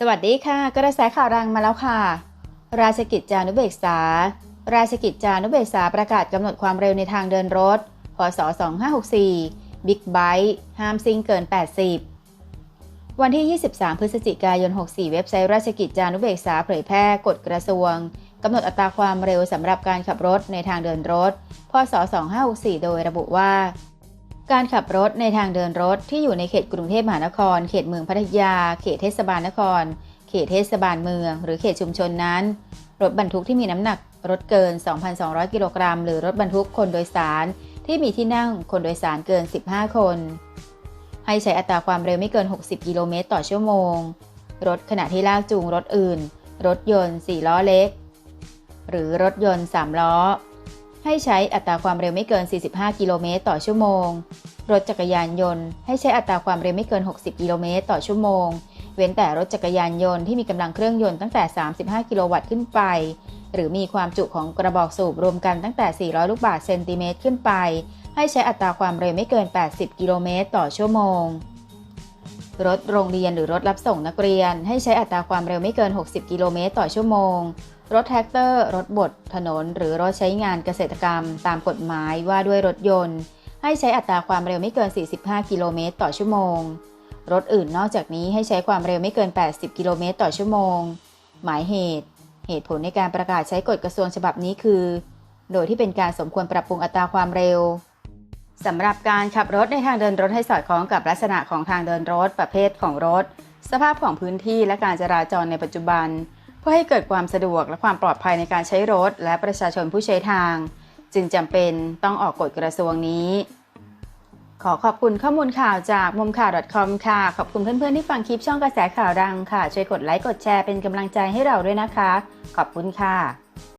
สวัสดีค่ะ กระแสข่าวรังมาแล้วค่ะ ราชกิจจานุเบกษา ราชกิจจานุเบกษาประกาศกำหนดความเร็วในทางเดินรถ พศ 2564 บิ๊กไบค์ห้ามซิ่งเกิน 80 วันที่ 23 พฤศจิกายน 64 เว็บไซต์ราชกิจจานุเบกษาเผยแพร่กฎกระทรวงกำหนดอัตราความเร็วสำหรับการขับรถในทางเดินรถ พศ 2564 โดยระบุว่า การขับรถในทางเดินรถที่อยู่ในเขตกรุงเทพมหานคร เขตเมืองพัทยา เขตเทศบาลนคร เขตเทศบาลเมือง หรือเขตชุมชนนั้น รถบรรทุกที่มีน้ำหนักรถเกิน 2,200 กิโลกรัม หรือรถบรรทุกคนโดยสาร ที่มีที่นั่งคนโดยสารเกิน 15 คน ให้ใช้อัตราความเร็วไม่เกิน 60 กิโลเมตรต่อชั่วโมง รถขณะที่ลากจูงรถอื่น รถยนต์ 4 ล้อเล็ก หรือรถยนต์ 3 ล้อ ให้ใช้อัตราความเร็วไม่เกิน 45 กิโลเมตรต่อชั่วโมง รถจักรยานยนต์ให้ใช้อัตราความเร็วไม่เกิน 60 กิโลเมตรต่อชั่วโมง เว้นแต่รถจักรยานยนต์ที่มีกำลังเครื่องยนต์ตั้งแต่ 35 กิโลวัตต์ขึ้นไป หรือมีความจุของกระบอกสูบรวมกันตั้งแต่ 400 ลูกบาศก์เซนติเมตรขึ้นไป ให้ใช้อัตราความเร็วไม่เกิน 80 กิโลเมตรต่อชั่วโมง รถโรงเรียนหรือรถรับส่งนักเรียน ให้ใช้อัตราความเร็วไม่เกิน 60 กิโลเมตรต่อชั่วโมง รถแท็กเตอร์ รถบด ถนน หรือรถใช้งานเกษตรกรรม ตามกฎหมายว่าด้วยรถยนต์ ให้ใช้อัตราความเร็วไม่เกิน 45 กิโลเมตรต่อชั่วโมง รถอื่นนอกจากนี้ให้ใช้ความเร็วไม่เกิน 80 กิโลเมตรต่อชั่วโมง หมายเหตุ เหตุผลในการประกาศใช้กฎกระทรวงฉบับนี้คือ โดยที่เป็นการสมควรปรับปรุงอัตราความเร็ว สำหรับการขับรถในทางเดินรถให้สอดคล้องกับลักษณะของทางเดินรถประเภทของรถ สภาพของพื้นที่และการจราจรในปัจจุบัน เพื่อให้เกิดความสะดวกและความปลอดภัยในการใช้รถ และประชาชนผู้ใช้ทาง จึงจำเป็นต้องออกกฎกระทรวงนี้ ขอขอบคุณข้อมูลข่าวจากมุมข่าว .com ค่ะ ขอบคุณเพื่อนๆที่ฟังคลิปช่องกระแสข่าวดังค่ะ ช่วยกดไลค์กดแชร์เป็นกำลังใจให้เราด้วยนะคะ ขอบคุณค่ะ